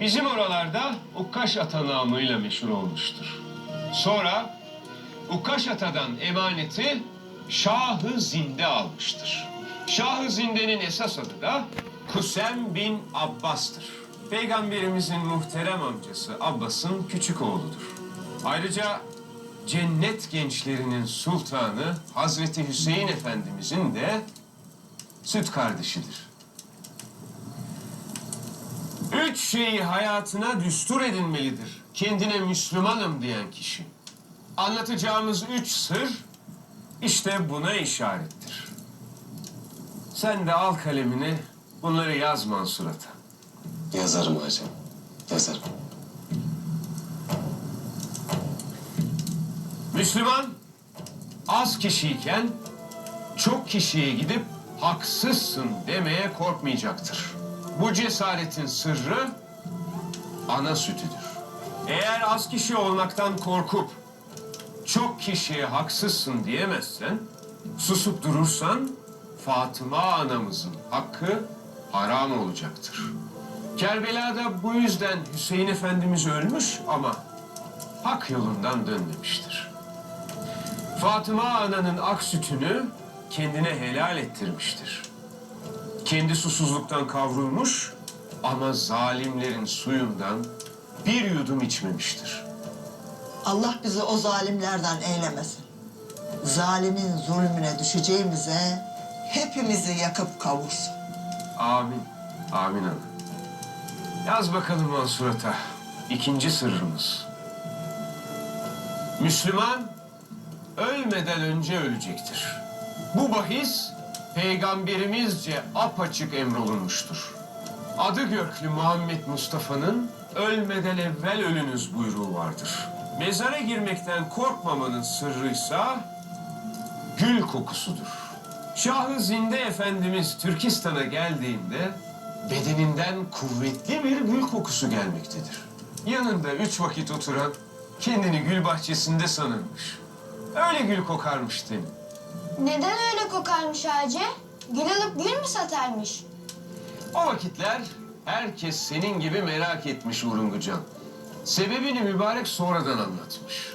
Bizim oralarda Ukkaş Ata namıyla meşhur olmuştur. Sonra Ukkaş Ata'dan emaneti Şahı Zinde almıştır. Şahı Zinde'nin esas adı da Kusem bin Abbas'tır. Peygamberimizin muhterem amcası Abbas'ın küçük oğludur. Ayrıca cennet gençlerinin sultanı Hazreti Hüseyin Efendimizin de süt kardeşidir. Üç şeyi hayatına düstur edinmelidir. Kendine Müslümanım diyen kişi. Anlatacağımız üç sır işte buna işarettir. Sen de al kalemini bunları yaz Mansurat'a. Yazarım hacım. Yazarım. Müslüman az kişiyken çok kişiye gidip haksızsın demeye korkmayacaktır. Bu cesaretin sırrı ana sütüdür. Eğer az kişi olmaktan korkup çok kişiye haksızsın diyemezsen, susup durursan Fatıma anamızın hakkı haram olacaktır. Kerbela'da bu yüzden Hüseyin Efendimiz ölmüş ama hak yolundan dönmemiştir. Fatıma ananın ak sütünü kendine helal ettirmiştir. Kendi susuzluktan kavrulmuş ama zalimlerin suyundan bir yudum içmemiştir. Allah bizi o zalimlerden eylemesin. Zalimin zulmüne düşeceğimize hepimizi yakıp kavursun. Amin. Amin ana. Yaz bakalım Mansurat'a. İkinci sırrımız. Müslüman ölmeden önce ölecektir. Bu bahis peygamberimizce apaçık emrolunmuştur. Adı göklü Muhammed Mustafa'nın ölmeden evvel ölünüz buyruğu vardır. Mezara girmekten korkmamanın sırrıysa gül kokusudur. Şahı Zinde Efendimiz Türkistan'a geldiğinde bedeninden kuvvetli bir gül kokusu gelmektedir. Yanında üç vakit oturan kendini gül bahçesinde sanırmış. Öyle gül kokarmış demin. Neden öyle kokarmış Hacı? Gül alıp gül mü satarmış? O vakitler herkes senin gibi merak etmiş Urungucan. Sebebini mübarek sonradan anlatmış.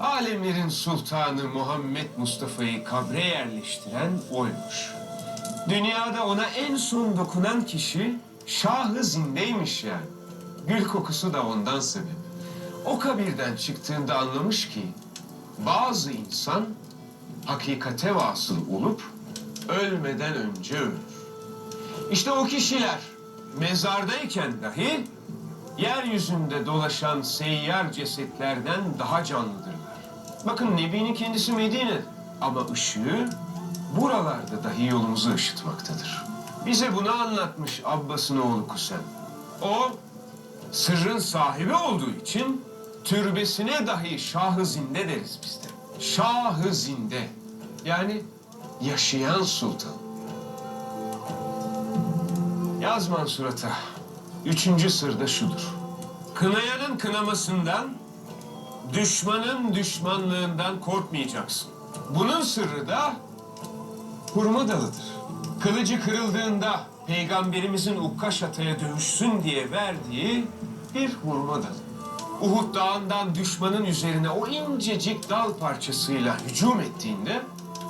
Alemlerin sultanı Muhammed Mustafa'yı kabre yerleştiren oymuş. Dünyada ona en son dokunan kişi Şahı Zinde'ymiş yani. Gül kokusu da ondan sebep. O kabirden çıktığında anlamış ki bazı insan hakikate vasıl olup ölmeden önce ölür. İşte o kişiler mezardayken dahi yeryüzünde dolaşan seyyar cesetlerden daha canlıdırlar. Bakın Nebi'nin kendisi Medine ama ışığı buralarda dahi yolumuzu ışıtmaktadır. Bize bunu anlatmış Abbas'ın oğlu Kusem. O sırrın sahibi olduğu için türbesine dahi Şah-ı Zinde deriz biz de. Şah-ı Zinde yani yaşayan sultan. Yaz Mansurat'a. Üçüncü sır da şudur. Kınayanın kınamasından, düşmanın düşmanlığından korkmayacaksın. Bunun sırrı da hurma dalıdır. Kılıcı kırıldığında peygamberimizin Ukkaş Ata'ya dövüşsün diye verdiği bir hurma dalı. Uhud Dağı'ndan düşmanın üzerine o incecik dal parçasıyla hücum ettiğinde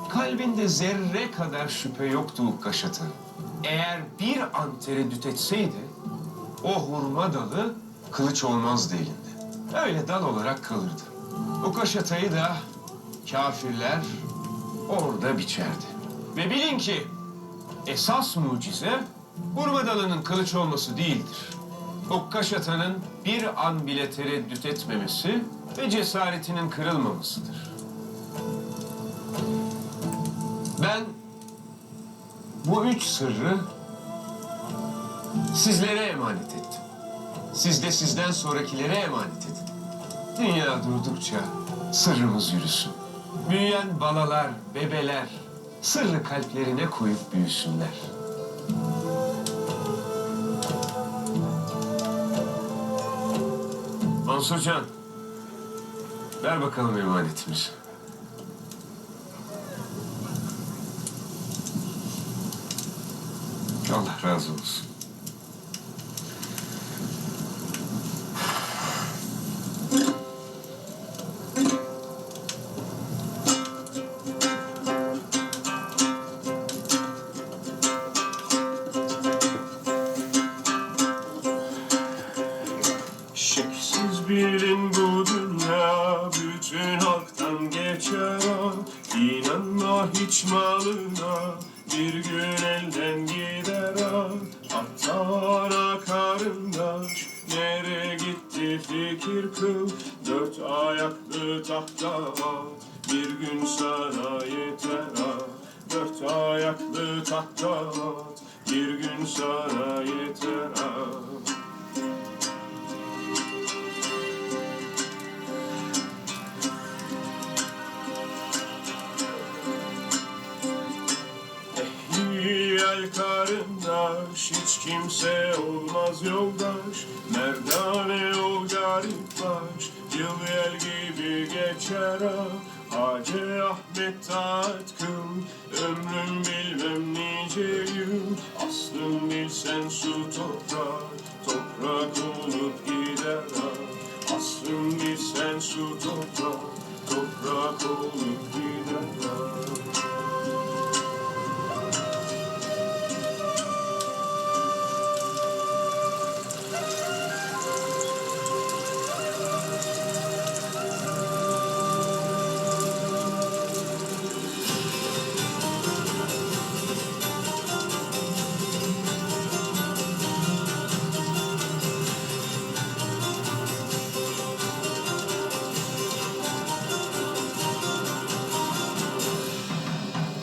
kalbinde zerre kadar şüphe yoktu Ukkaş Ata. Eğer bir an tereddüt etseydi o hurma dalı kılıç olmazdı elinde. Öyle dal olarak kalırdı. Ukkaş Ata'yı da kafirler orada biçerdi. Ve bilin ki esas mucize hurma dalının kılıç olması değildir. Ukkaş Ata'nın bir an bile tereddüt etmemesi ve cesaretinin kırılmamasıdır. Ben bu üç sırrı sizlere emanet ettim. Siz de sizden sonrakilere emanet edin. Dünya durdukça sırrımız yürüsün. Büyüyen balalar, bebeler sırrı kalplerine koyup büyüsünler. Mansurcan, ver bakalım emanetimizi. Allah razı olsun. Malına bir gün elden gider ha Hatta ana karındaş Nereye gitti fikir kıl. Dört ayaklı tahta Bir gün sana yeter ha Dört ayaklı tahta Bir gün sana yeter ha kimse olmaz yoldaş. Merdane ol garip baş? Yıl yel gibi geçer ha Hacı Ahmet taat kıl. Ömrüm bilmem nice yıl. Aslın bilsen su toprak